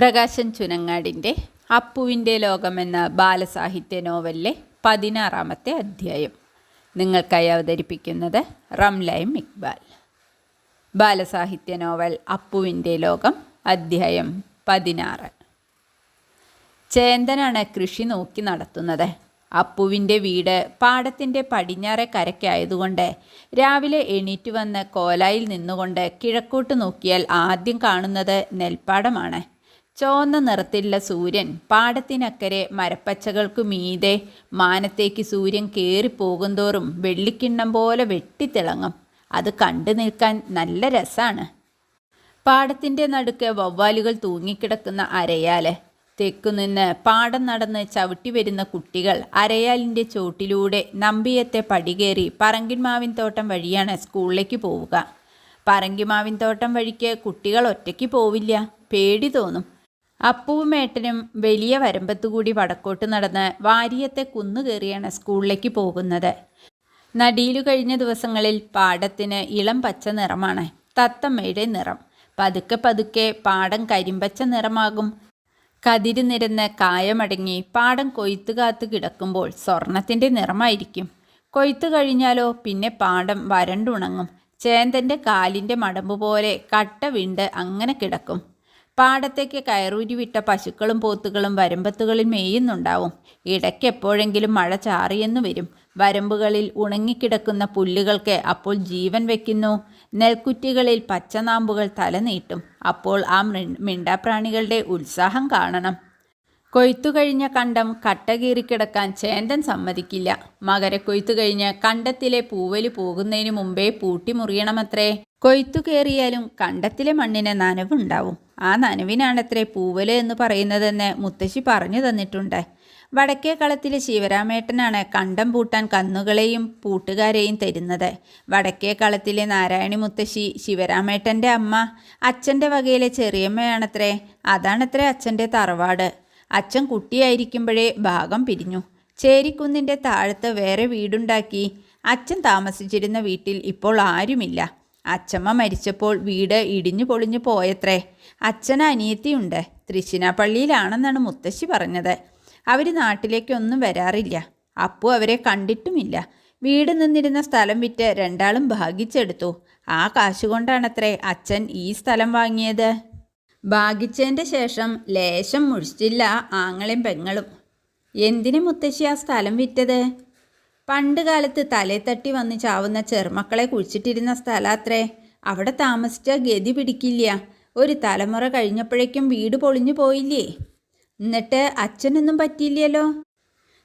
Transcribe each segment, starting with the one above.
പ്രകാശൻ ചുനങ്ങാടിന്റെ അപ്പുവിന്റെ ലോകമെന്ന ബാലസാഹിത്യ നോവലിലെ പതിനാറാമത്തെ അധ്യായം. നിങ്ങൾക്കായി അവതരിപ്പിക്കുന്നത് റംലൈം ഇക്ബാൽ. ബാലസാഹിത്യ നോവൽ അപ്പുവിന്റെ ലോകം അധ്യായം പതിനാറ്. ചേന്തനാണ് കൃഷി നോക്കി നടത്തുന്നത്. അപ്പുവിന്റെ വീട് പാടത്തിന്റെ പടിഞ്ഞാറെ കരയ്ക്കായതുകൊണ്ട് രാവിലെ എണീറ്റ് വന്ന് കോലായിൽ നിന്നുകൊണ്ട് കിഴക്കോട്ട് നോക്കിയാൽ ആദ്യം കാണുന്നത് നെൽപ്പാടമാണ്. ചുവന്ന നിറത്തിലുള്ള സൂര്യൻ പാടത്തിനക്കരെ മരപ്പച്ചകൾക്കു മീതെ മാനത്തേക്ക് സൂര്യൻ കയറിപ്പോകുന്തോറും വെള്ളിക്കിണ്ണം പോലെ വെട്ടിത്തിളങ്ങും. അത് കണ്ടു നിൽക്കാൻ നല്ല രസമാണ് പാടത്തിന്റെ നടുക്ക് വവ്വാലുകൾ തൂങ്ങിക്കിടക്കുന്ന അരയാൽ. തെക്കുനിന്ന് പാടം നടന്ന് ചവിട്ടി വരുന്ന കുട്ടികൾ അരയാലിന്റെ ചോട്ടിലൂടെ നമ്പിയത്തെ പടികേറി പറങ്കിൻമാവിൻ തോട്ടം വഴിയാണ് സ്കൂളിലേക്ക് പോവുക. പറങ്കിമാവിൻ തോട്ടം വഴിക്ക് കുട്ടികൾ ഒറ്റയ്ക്ക് പോവില്ല. പേടി തോന്നും. അപ്പുവും ഏട്ടനും വലിയ വരമ്പത്തുകൂടി വടക്കോട്ട് നടന്ന് വാരിയത്തെ കുന്നുകയറിയാണ് സ്കൂളിലേക്ക് പോകുന്നത്. നടീലു കഴിഞ്ഞ ദിവസങ്ങളിൽ പാടത്തിന് ഇളം പച്ച നിറമാണ് തത്തമ്മയുടെ നിറം. പതുക്കെ പതുക്കെ പാടം കരിമ്പച്ച നിറമാകും. കതിര് നിരന്ന് കായമടങ്ങി പാടം കൊയ്ത്ത് കിടക്കുമ്പോൾ സ്വർണത്തിന്റെ നിറമായിരിക്കും. കൊയ്ത്ത് കഴിഞ്ഞാലോ പിന്നെ പാടം വരണ്ടുണങ്ങും. ചേന്തന്റെ കാലിന്റെ മടമ്പ് പോലെ കട്ട വിണ്ട് അങ്ങനെ കിടക്കും. പാടത്തേക്ക് കയറൂരി വിട്ട പശുക്കളും പോത്തുകളും വരമ്പത്തുകളിൽ മേയുന്നുണ്ടാവും. ഇടയ്ക്കെപ്പോഴെങ്കിലും മഴ ചാറിയെന്നു വരും. വരമ്പുകളിൽ ഉണങ്ങിക്കിടക്കുന്ന പുല്ലുകൾക്ക് അപ്പോൾ ജീവൻ വയ്ക്കുന്നു നെൽക്കുറ്റികളിൽ പച്ചനാമ്പുകൾ തലനീട്ടും. അപ്പോൾ ആ മിണ്ടാപ്രാണികളുടെ ഉത്സാഹം കാണണം. കൊയ്ത്തു കഴിഞ്ഞ കണ്ടം കട്ടകീറിക്കിടക്കാൻ ചേന്തൻ സമ്മതിക്കില്ല. മകരക്കൊയ്ത്തു കഴിഞ്ഞ് കണ്ടത്തിലെ പൂവൽ പോകുന്നതിന് മുമ്പേ പൂട്ടി മുറിയണമത്രേ. കൊയ്ത്തു കയറിയാലും കണ്ടത്തിലെ മണ്ണിന് നനവുണ്ടാവും. ആ നനവിനാണത്രേ പൂവൽ എന്ന് പറയുന്നതെന്ന് മുത്തശ്ശി പറഞ്ഞു തന്നിട്ടുണ്ട്. വടക്കേ കളത്തിലെ ശിവരാമേട്ടനാണ് കണ്ടം പൂട്ടാൻ കന്നുകളെയും പൂട്ടുകാരെയും തരുന്നത്. വടക്കേ കളത്തിലെ നാരായണി മുത്തശ്ശി ശിവരാമേട്ടന്റെ അമ്മ അച്ഛന്റെ വകയിലെ ചെറിയമ്മയാണത്രേ. അതാണത്രേ അച്ഛന്റെ തറവാട്. അച്ഛൻ കുട്ടിയായിരിക്കുമ്പോഴേ ഭാഗം പിരിഞ്ഞു. ചേരിക്കുന്നിന്റെ താഴത്ത് വേറെ വീടുണ്ടാക്കി. അച്ഛൻ താമസിച്ചിരുന്ന വീട്ടിൽ ഇപ്പോൾ ആരുമില്ല. അച്ഛമ്മ മരിച്ചപ്പോൾ വീട് ഇടിഞ്ഞു പൊളിഞ്ഞു പോയത്രേ. അച്ഛന് അനിയത്തിയുണ്ട്. തൃശ്ശിനാപ്പള്ളിയിലാണെന്നാണ് മുത്തശ്ശി പറഞ്ഞത്. അവർ നാട്ടിലേക്കൊന്നും വരാറില്ല. അപ്പു അവരെ കണ്ടിട്ടുമില്ല. വീട് നിന്നിരുന്ന സ്ഥലം വിറ്റ് രണ്ടാളും ഭാഗിച്ചെടുത്തു. ആ കാശുകൊണ്ടാണത്രേ അച്ഛൻ ഈ സ്ഥലം വാങ്ങിയത്. ഭാഗിച്ചതിന്റെ ശേഷം ലേശം മുഴിച്ചില്ല ആങ്ങളും പെങ്ങളും. എന്തിനു മുത്തശ്ശി ആ സ്ഥലം വിറ്റത്? പണ്ട് കാലത്ത് തലേ തട്ടി വന്ന് ചാവുന്ന ചെറുമക്കളെ കുഴിച്ചിട്ടിരുന്ന സ്ഥലാത്രേ. അവിടെ താമസിച്ച ഗതി പിടിക്കില്ല. ഒരു തലമുറ കഴിഞ്ഞപ്പോഴേക്കും വീട് പൊളിഞ്ഞു പോയില്ലേ? എന്നിട്ട് അച്ഛനൊന്നും പറ്റിയില്ലല്ലോ?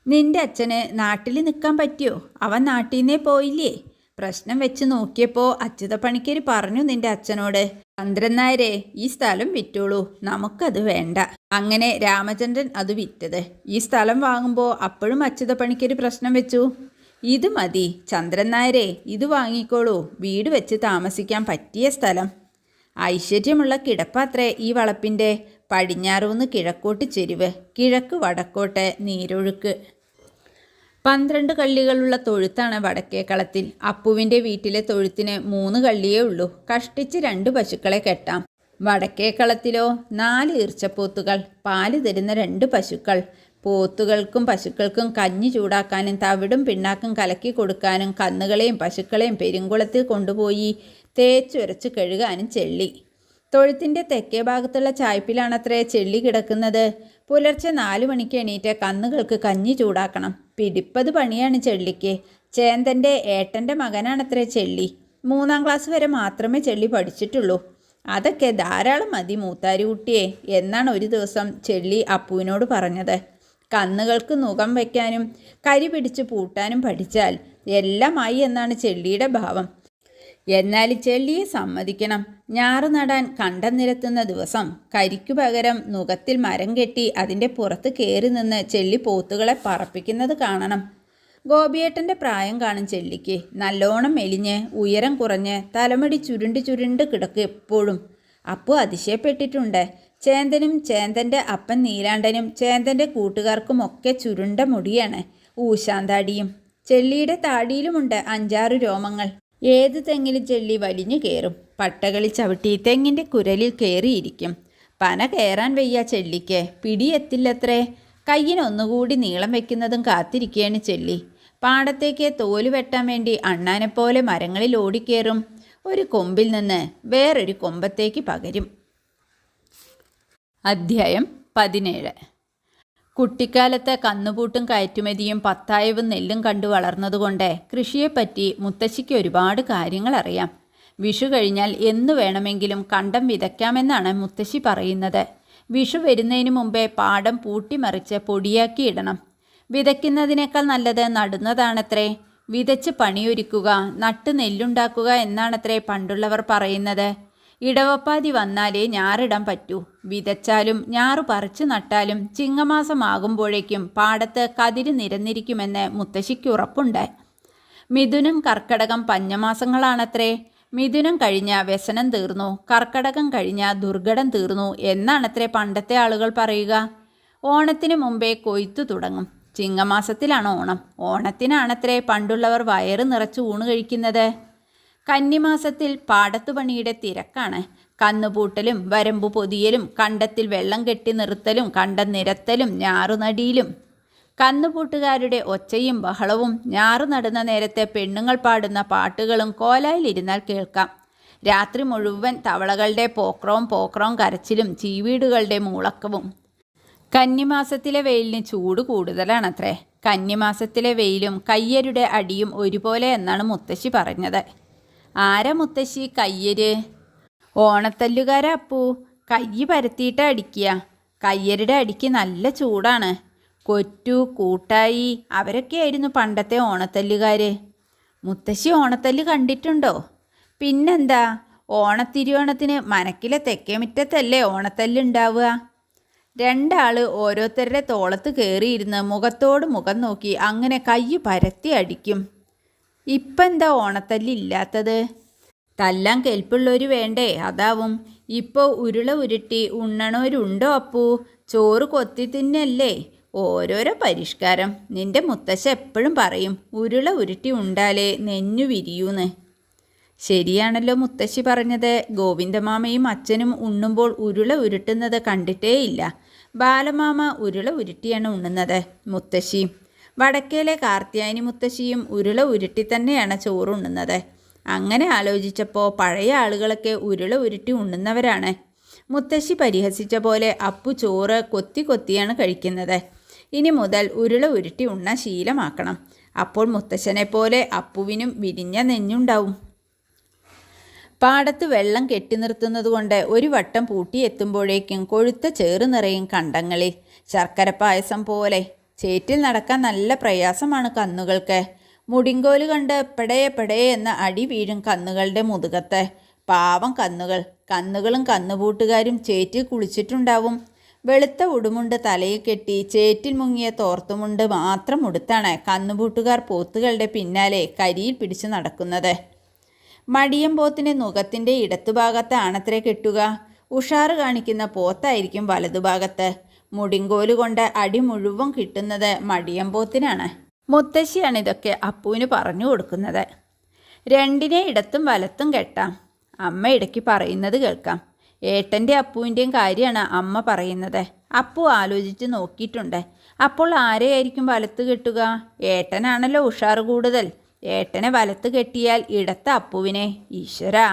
നിന്റെ അച്ഛന് നാട്ടിൽ നിൽക്കാൻ പറ്റിയോ? അവൻ നാട്ടിൽ നിന്നേ പോയില്ലേ? പ്രശ്നം വെച്ച് നോക്കിയപ്പോൾ അച്യുതപ്പണിക്കര് പറഞ്ഞു നിന്റെ അച്ഛനോട് ചന്ദ്രൻ നായരെ ഈ സ്ഥലം വിറ്റോളൂ നമുക്കത് വേണ്ട. അങ്ങനെ രാമചന്ദ്രൻ അത് വിറ്റത്. ഈ സ്ഥലം വാങ്ങുമ്പോൾ അപ്പോഴും അച്യുത അച്യുതപ്പണിക്കര് പ്രശ്നം വെച്ചു. ഇത് മതി ചന്ദ്രൻ നായരെ ഇത് വാങ്ങിക്കോളൂ വീട് വെച്ച് താമസിക്കാൻ പറ്റിയ സ്ഥലം. ഐശ്വര്യമുള്ള കിടപ്പാത്രേ ഈ വളപ്പിന്റെ പടിഞ്ഞാറൂന്ന് കിഴക്കോട്ട് ചെരുവ് കിഴക്ക് വടക്കോട്ട് നീരൊഴുക്ക്. പന്ത്രണ്ട് കള്ളികളുള്ള തൊഴുത്താണ് വടക്കേക്കളത്തിൽ അപ്പുവിന്റെ വീട്ടിലെ തൊഴുത്തിന് മൂന്ന് കള്ളിയേ ഉള്ളൂ. കഷ്ടിച്ച് രണ്ട് പശുക്കളെ കെട്ടാം. വടക്കേക്കളത്തിലോ നാല് ഈർച്ചപ്പോത്തുകൾ പാൽ തരുന്ന രണ്ട് പശുക്കൾ. പോത്തുകൾക്കും പശുക്കൾക്കും കഞ്ഞി ചൂടാക്കാനും തവിടും പിണ്ണാക്കും കലക്കി കൊടുക്കാനും കന്നുകളെയും പശുക്കളെയും പെരുങ്കുളത്തിൽ കൊണ്ടുപോയി തേച്ചുരച്ച് കഴുകാനും ചെള്ളി. തൊഴുത്തിന്റെ തെക്കേ ഭാഗത്തുള്ള ചായ്പിലാണത്രേ ചെള്ളി കിടക്കുന്നത്. പുലർച്ചെ നാലു മണിക്ക് എണീറ്റ് കന്നുകൾക്ക് കഞ്ഞി ചൂടാക്കണം. പിടിപ്പത് പണിയാണ് ചെള്ളിക്ക്. ചേന്തന്റെ ഏട്ടന്റെ മകനാണത്രേ ചെള്ളി. മൂന്നാം ക്ലാസ് വരെ മാത്രമേ ചെള്ളി പഠിച്ചിട്ടുള്ളൂ. അതൊക്കെ ധാരാളം മതി മൂത്താരുകുട്ടിയെ എന്നാണ് ഒരു ദിവസം ചെള്ളി അപ്പുവിനോട് പറഞ്ഞത്. കന്നുകൾക്ക് മുഖം വയ്ക്കാനും കരി പിടിച്ച് പൂട്ടാനും പഠിച്ചാൽ എല്ലാമായി എന്നാണ് ചെള്ളിയുടെ ഭാവം. എന്നാൽ ചെള്ളിയെ സമ്മതിക്കണം. ഞാറ് നടാൻ കണ്ടം നിരത്തുന്ന ദിവസം കരിക്കു പകരം നുഖത്തിൽ മരം കെട്ടി അതിന്റെ പുറത്ത് കയറി നിന്ന് ചെള്ളി പോത്തുകളെ പറപ്പിക്കുന്നത് കാണണം. ഗോപിയേട്ടന്റെ പ്രായം കാണും ചെള്ളിക്ക്. നല്ലോണം മെലിഞ്ഞ് ഉയരം കുറഞ്ഞ് തലമുടി ചുരുണ്ട് ചുരുണ്ട് കിടക്കും എപ്പോഴും. അപ്പു അതിശയപ്പെട്ടിട്ടുണ്ട്. ചേന്തനും ചേന്തന്റെ അപ്പൻ നീലാണ്ടനും ചേന്തന്റെ കൂട്ടുകാർക്കുമൊക്കെ ചുരുണ്ട മുടിയാണ്. ഊശാന്താടിയും. ചെള്ളിയുടെ താടിയിലുമുണ്ട് അഞ്ചാറ് രോമങ്ങൾ. ഏത് തെങ്ങിൽ ചെല്ലി വലിഞ്ഞു കയറും? പട്ടകളിൽ ചവിട്ടി തെങ്ങിന്റെ കുരലിൽ കയറിയിരിക്കും. പന കയറാൻ വയ്യ ചെല്ലിക്ക്. പിടിയെത്തില്ലത്രേ കയ്യിനൊന്നുകൂടി നീളം വെക്കുന്നതും കാത്തിരിക്കുകയാണ് ചെല്ലി. പാടത്തേക്ക് തോൽ വെട്ടാൻ വേണ്ടി അണ്ണാനെപ്പോലെ മരങ്ങളിൽ ഓടിക്കേറും. ഒരു കൊമ്പിൽ നിന്ന് വേറൊരു കൊമ്പത്തേക്ക് പകരും. അധ്യായം പതിനേഴ്. കുട്ടിക്കാലത്ത് കന്നുപൂട്ടും കയറ്റുമതിയും പത്തായവും നെല്ലും കണ്ടു വളർന്നതുകൊണ്ട് കൃഷിയെപ്പറ്റി മുത്തശ്ശിക്ക് ഒരുപാട് കാര്യങ്ങൾ അറിയാം വിഷു കഴിഞ്ഞാൽ എന്നു വേണമെങ്കിലും കണ്ടം വിതയ്ക്കാമെന്നാണ് മുത്തശ്ശി പറയുന്നത്. വിഷു വരുന്നതിന് മുമ്പേ പാടം പൂട്ടിമറിച്ച് പൊടിയാക്കി ഇടണം. വിതയ്ക്കുന്നതിനേക്കാൾ നല്ലത് നടുന്നതാണത്രേ. വിതച്ച് പണിയൊരുക്കുക നട്ട് നെല്ലുണ്ടാക്കുക എന്നാണത്രേ പണ്ടുള്ളവർ പറയുന്നത്. ഇടവപ്പാതി വന്നാലേ ഞാറിടാൻ പറ്റൂ. വിതച്ചാലും ഞാറു പറിച്ചു നട്ടാലും ചിങ്ങമാസമാകുമ്പോഴേക്കും പാടത്ത് കതിര് നിരന്നിരിക്കുമെന്ന് മുത്തശ്ശിക്ക് ഉറപ്പുണ്ട്. മിഥുനം കർക്കടകം പഞ്ഞമാസങ്ങളാണത്രേ. മിഥുനം കഴിഞ്ഞ വ്യസനം തീർന്നു. കർക്കടകം കഴിഞ്ഞ ദുർഘടം തീർന്നു എന്നാണത്രേ പണ്ടത്തെ ആളുകൾ പറയുക. ഓണത്തിന് മുമ്പേ കൊയ്ത്തു തുടങ്ങും. ചിങ്ങമാസത്തിലാണ് ഓണം. ഓണത്തിനാണത്രേ പണ്ടുള്ളവർ വയറ് നിറച്ച് ഊണ് കഴിക്കുന്നത്. കന്നിമാസത്തിൽ പാടത്തുപണിയുടെ തിരക്കാണ്. കന്നുപൂട്ടലും വരമ്പു പൊതിയലും കണ്ടത്തിൽ വെള്ളം കെട്ടി നിർത്തലും കണ്ടം നിരത്തലും ഞാറുനടിയിലും. കന്നുപൂട്ടുകാരുടെ ഒച്ചയും ബഹളവും ഞാറു നടുന്ന നേരത്തെ പെണ്ണുങ്ങൾ പാടുന്ന പാട്ടുകളും കോലായിലിരുന്നാൽ കേൾക്കാം. രാത്രി മുഴുവൻ തവളകളുടെ പോക്രവും പോക്രവും കരച്ചിലും ചീവീടുകളുടെ മൂളക്കവും. കന്നിമാസത്തിലെ വെയിലിന് ചൂട് കൂടുതലാണത്രേ. കന്നിമാസത്തിലെ വെയിലും കയ്യരുടെ അടിയും ഒരുപോലെ എന്നാണ് മുത്തശ്ശി പറഞ്ഞത്. ആരാ മുത്തശ്ശി? കയ്യര്. ഓണത്തല്ലുകാര അപ്പു. കയ്യ് പരത്തിയിട്ട് അടിക്കുക കയ്യരുടെ അടിക്ക് നല്ല ചൂടാണ്. കൊറ്റു കൂട്ടായി അവരൊക്കെയായിരുന്നു പണ്ടത്തെ ഓണത്തല്ലുകാർ മുത്തശ്ശി ഓണത്തല്ല് കണ്ടിട്ടുണ്ടോ? പിന്നെന്താ? ഓണത്തിരുവോണത്തിന് മനക്കിലെ തെക്കേമുറ്റത്തല്ലേ ഓണത്തല്ലുണ്ടാവുക? രണ്ടാൾ ഓരോരുത്തരുടെ തോളത്ത് കയറിയിരുന്ന് മുഖത്തോട് മുഖം നോക്കി അങ്ങനെ കൈ പരത്തി അടിക്കും. ഇപ്പം എന്താ ഓണത്തല്ലില്ലാത്തത് തല്ലാൻ കെൽപ്പുള്ളവർ വേണ്ടേ അതാവും. ഇപ്പോൾ ഉരുള ഉരുട്ടി ഉണ്ണണവരുണ്ടോ അപ്പൂ? ചോറ് കൊത്തി തിന്നല്ലേ? ഓരോരോ പരിഷ്കാരം. നിന്റെ മുത്തശ്ശ എപ്പോഴും പറയും ഉരുള ഉരുട്ടി ഉണ്ടാലേ നെഞ്ഞു വിരിയൂന്ന്. ശരിയാണല്ലോ മുത്തശ്ശി പറഞ്ഞത്. ഗോവിന്ദമാമയും അച്ഛനും ഉണ്ണുമ്പോൾ ഉരുള ഉരുട്ടുന്നത് കണ്ടിട്ടേയില്ല. ബാലമാമ ഉരുള ഉരുട്ടിയാണ് ഉണ്ണുന്നത്. മുത്തശ്ശി വടക്കേലെ കാർത്തിയാനി മുത്തശ്ശിയും ഉരുള ഉരുട്ടി തന്നെയാണ് ചോറുണ്ണുന്നത്. അങ്ങനെ ആലോചിച്ചപ്പോൾ പഴയ ആളുകളൊക്കെ ഉരുള ഉരുട്ടി ഉണ്ണുന്നവരാണ്. മുത്തശ്ശി പരിഹസിച്ച പോലെ അപ്പു ചോറ് കൊത്തി കൊത്തിയാണ് കഴിക്കുന്നത്. ഇനി മുതൽ ഉരുള ഉരുട്ടി ഉണ്ണ ശീലമാക്കണം. അപ്പോൾ മുത്തശ്ശനെ പോലെ അപ്പുവിനും വിരിഞ്ഞ നെഞ്ഞുണ്ടാവും. പാടത്ത് വെള്ളം കെട്ടി നിർത്തുന്നതുകൊണ്ട് ഒരു വട്ടം പൂട്ടിയെത്തുമ്പോഴേക്കും കൊഴുത്ത ചേറ് നിറയും കണ്ടങ്ങളിൽ. ശർക്കര പായസം പോലെ. ചേറ്റിൽ നടക്കാൻ നല്ല പ്രയാസമാണ് കന്നുകൾക്ക്. മുടിങ്കോൽ കണ്ട് പെടയെ പെടയെ എന്ന അടി വീഴും കന്നുകളുടെ മുതുകത്ത്. പാവം കന്നുകൾ. കന്നുകളും കന്നുപൂട്ടുകാരും ചേറ്റിൽ കുളിച്ചിട്ടുണ്ടാവും. വെളുത്ത ഉടുമുണ്ട് തലയിൽ കെട്ടി ചേറ്റിൽ മുങ്ങിയ തോർത്തുമുണ്ട് മാത്രം ഉടുത്താണ് കന്നുപൂട്ടുകാർ പോത്തുകളുടെ പിന്നാലെ കരിയിൽ പിടിച്ചു നടക്കുന്നത്. മടിയം പോത്തിന്റെ നുഖത്തിന്റെ ഇടത്തുഭാഗത്ത് ആണത്രേ കെട്ടുക. ഉഷാറ് കാണിക്കുന്ന പോത്തായിരിക്കും വലതുഭാഗത്ത്. മുടിങ്കോൽ കൊണ്ട് അടി മുഴുവൻ കിട്ടുന്നത് മടിയമ്പോത്തിനാണ്. മുത്തശ്ശിയാണ് ഇതൊക്കെ അപ്പുവിന് പറഞ്ഞു കൊടുക്കുന്നത്. രണ്ടിനെ ഇടത്തും വലത്തും കെട്ടാം. അമ്മ ഇടയ്ക്ക് പറയുന്നത് കേൾക്കാം. ഏട്ടന്റെ അപ്പുവിന്റെയും കാര്യമാണ് അമ്മ പറയുന്നത്. അപ്പു ആലോചിച്ച് നോക്കിയിട്ടുണ്ട്. അപ്പോൾ ആരെയായിരിക്കും വലത്ത് കെട്ടുക? ഏട്ടനാണല്ലോ ഉഷാറ് കൂടുതൽ. ഏട്ടനെ വലത്ത് കെട്ടിയാൽ ഇടത്ത അപ്പുവിനെ. ഈശ്വരാ.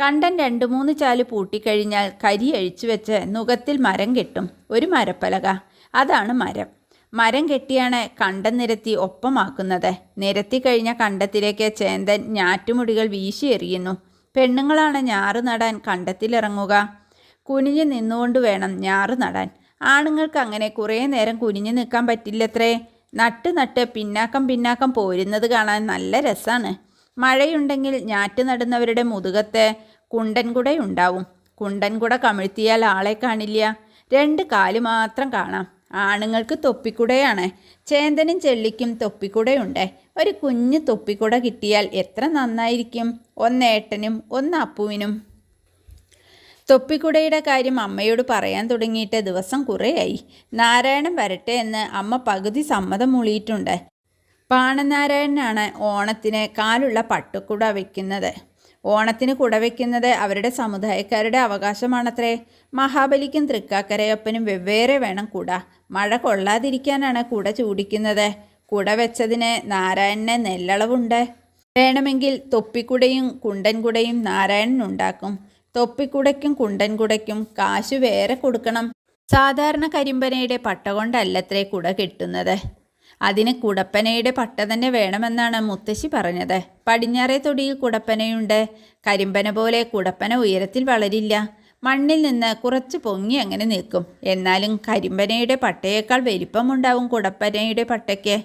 കണ്ടൻ രണ്ട് മൂന്ന് ചാൽ പൂട്ടിക്കഴിഞ്ഞാൽ കരി അഴിച്ചു വെച്ച് നുഖത്തിൽ മരം കെട്ടും. ഒരു മരപ്പലക. അതാണ് മരം. മരം കെട്ടിയാണ് കണ്ടം നിരത്തി ഒപ്പമാക്കുന്നത്. നിരത്തി കഴിഞ്ഞ കണ്ടത്തിലേക്ക് ചേന്തൻ ഞാറ്റുമുടികൾ വീശി എറിയുന്നു. പെണ്ണുങ്ങളാണ് ഞാറ് നടാൻ കണ്ടത്തിലിറങ്ങുക. കുനിഞ്ഞു നിന്നുകൊണ്ട് വേണം ഞാറ് നടാൻ. ആണുങ്ങൾക്ക് അങ്ങനെ കുറേ നേരം കുനിഞ്ഞു നിൽക്കാൻ പറ്റില്ലത്രേ. നട്ട് നട്ട് പിന്നാക്കം പിന്നാക്കം പോരുന്നത് കാണാൻ നല്ല രസമാണ് മഴയുണ്ടെങ്കിൽ ഞാറ്റ് നടുന്നവരുടെ മുതുകത്ത് കുണ്ടൻകുടയുണ്ടാവും കുണ്ടൻകുട കമിഴ്ത്തിയാൽ ആളെ കാണില്ല. രണ്ട് കാൽ മാത്രം കാണാം. ആണുങ്ങൾക്ക് തൊപ്പിക്കുടയാണ്. ചേന്തനും ചെള്ളിക്കും തൊപ്പിക്കുടയുണ്ട്. ഒരു കുഞ്ഞു തൊപ്പിക്കുട കിട്ടിയാൽ എത്ര നന്നായിരിക്കും? ഒന്നേട്ടനും ഒന്ന് അപ്പുവിനും. തൊപ്പിക്കുടയുടെ കാര്യം അമ്മയോട് പറയാൻ തുടങ്ങിയിട്ട് ദിവസം കുറേയായി. നാരായണൻ വരട്ടെ എന്ന് അമ്മ പകുതി സമ്മതം മൂളിയിട്ടുണ്ട്. പാണനാരായണനാണ് ഓണത്തിന് കാലുള്ള പട്ടുക്കുട വയ്ക്കുന്നത് ഓണത്തിന് കുടവെക്കുന്നത് അവരുടെ സമുദായക്കാരുടെ അവകാശമാണത്രേ. മഹാബലിക്കും തൃക്കാക്കരയപ്പനും വെവ്വേറെ വേണം കുട. മഴ കൊള്ളാതിരിക്കാനാണ് കുട ചൂടിക്കുന്നത്. കുട വെച്ചതിന് നാരായണന് നെല്ലളവുണ്ട്. വേണമെങ്കിൽ തൊപ്പിക്കുടയും കുണ്ടൻകുടയും നാരായണൻ ഉണ്ടാക്കും. തൊപ്പിക്കുടയ്ക്കും കുണ്ടൻകുടയ്ക്കും കാശ് വേറെ കൊടുക്കണം. സാധാരണ കരിമ്പനയുടെ പട്ട കൊണ്ടല്ലത്രേ കുട കെട്ടുന്നത്. അതിന് കുടപ്പനയുടെ പട്ട തന്നെ വേണമെന്നാണ് മുത്തശ്ശി പറഞ്ഞത്. പടിഞ്ഞാറേ തൊടിയിൽ കുടപ്പനയുണ്ട്. കരിമ്പന പോലെ കുടപ്പന ഉയരത്തിൽ വളരില്ല. മണ്ണിൽ നിന്ന് കുറച്ച് പൊങ്ങി അങ്ങനെ നിൽക്കും. എന്നാലും കരിമ്പനയുടെ പട്ടയേക്കാൾ വലിപ്പമുണ്ടാവും കുടപ്പനയുടെ പട്ടയ്ക്ക്.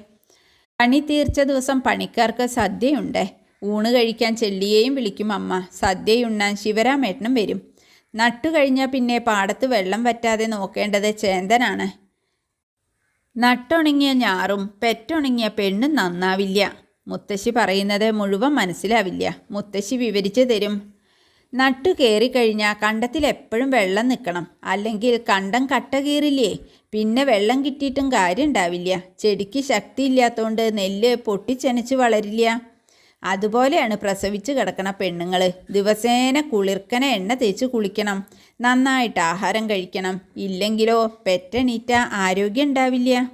പണി തീർച്ച ദിവസം പണിക്കാർക്ക് സദ്യയുണ്ട്. ഊണ് കഴിക്കാൻ ചെല്ലിയെയും വിളിക്കും അമ്മ. സദ്യയുണ്ണാൻ ശിവരാമേട്ടനും വരും. നട്ടു കഴിഞ്ഞാൽ പിന്നെ പാടത്ത് വെള്ളം വറ്റാതെ നോക്കേണ്ടത് ചേന്തനാണ്. നട്ടുണങ്ങിയ ഞാറും പെറ്റുണങ്ങിയ പെണ്ണും നന്നാവില്ല. മുത്തശ്ശി പറയുന്നത് മുഴുവൻ മനസ്സിലാവില്ല. മുത്തശ്ശി വിവരിച്ചു തരും. നട്ടു കയറിക്കഴിഞ്ഞാൽ കണ്ടത്തിൽ എപ്പോഴും വെള്ളം നിൽക്കണം അല്ലെങ്കിൽ കണ്ടം കട്ട കീറില്ലേ? പിന്നെ വെള്ളം കിട്ടിയിട്ടും കാര്യം ഉണ്ടാവില്ല ചെടിക്ക് ശക്തിയില്ലാത്തതുകൊണ്ട് നെല്ല് പൊട്ടിച്ചനച്ച് വളരില്ല. അതുപോലെയാണ് പ്രസവിച്ച് കിടക്കണ പെണ്ണുങ്ങൾ ദിവസേന കുളിർക്കന എണ്ണ തേച്ച് കുളിക്കണം. നന്നായിട്ട് ആഹാരം കഴിക്കണം. ഇല്ലെങ്കിലോ പെറ്റണീറ്റ ആരോഗ്യം ഉണ്ടാവില്ല.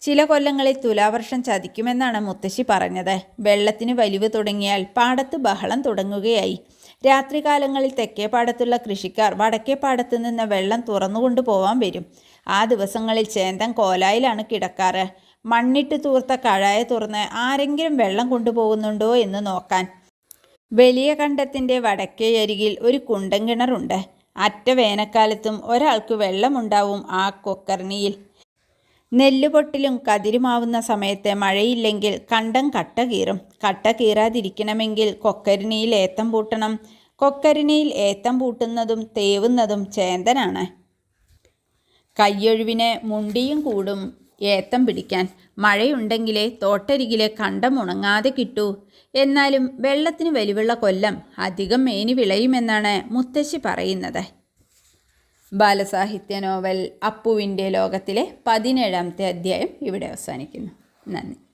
ചില കൊല്ലങ്ങളിൽ തുലാവർഷം ചതിക്കുമെന്നാണ് മുത്തശ്ശി പറഞ്ഞത്. വെള്ളത്തിന് വലിവ് തുടങ്ങിയാൽ പാടത്ത് ബഹളം തുടങ്ങുകയായി. രാത്രികാലങ്ങളിൽ തെക്കേ പാടത്തുള്ള കൃഷിക്കാർ വടക്കേ പാടത്ത് നിന്ന് വെള്ളം തുറന്നുകൊണ്ടു പോവാൻ വരും. ആ ദിവസങ്ങളിൽ ചേന്തൻ കോലായിലാണ് കിടക്കാറ്. മണ്ണിട്ട് തൂർത്ത കഴായ തുറന്ന് ആരെങ്കിലും വെള്ളം കൊണ്ടുപോകുന്നുണ്ടോ എന്ന് നോക്കാൻ. വലിയ കണ്ടത്തിന്റെ വടക്കേ അരികിൽ ഒരു കുണ്ടൻ കിണറുണ്ട് അറ്റ വേനൽക്കാലത്തും ഒരാൾക്ക് വെള്ളമുണ്ടാവും ആ കൊക്കർണിയിൽ. നെല്ലുപൊട്ടിലും കതിരുമാവുന്ന സമയത്ത് മഴയില്ലെങ്കിൽ കണ്ടം കട്ട കീറും. കട്ട കീറാതിരിക്കണമെങ്കിൽ കൊക്കരിണിയിൽ ഏത്തം പൂട്ടണം. കൊക്കരിണിയിൽ ഏത്തം പൂട്ടുന്നതും തേവുന്നതും ചേന്തനാണ്. കയ്യൊഴിവിന് മുണ്ടിയും കൂടും. ഏത്തം പിടിക്കാൻ. മഴയുണ്ടെങ്കിലേ തോട്ടരികിലെ കണ്ടം ഉണങ്ങാതെ കിട്ടൂ. എന്നാലും വെള്ളത്തിന് വലിവുള്ള കൊല്ലം അധികം മേനി വിളയുമെന്നാണ് മുത്തശ്ശി പറയുന്നത്. ബാലസാഹിത്യ നോവൽ അപ്പുവിന്റെ ലോകത്തിലെ പതിനേഴാമത്തെ അധ്യായം ഇവിടെ അവസാനിക്കുന്നു. നന്ദി.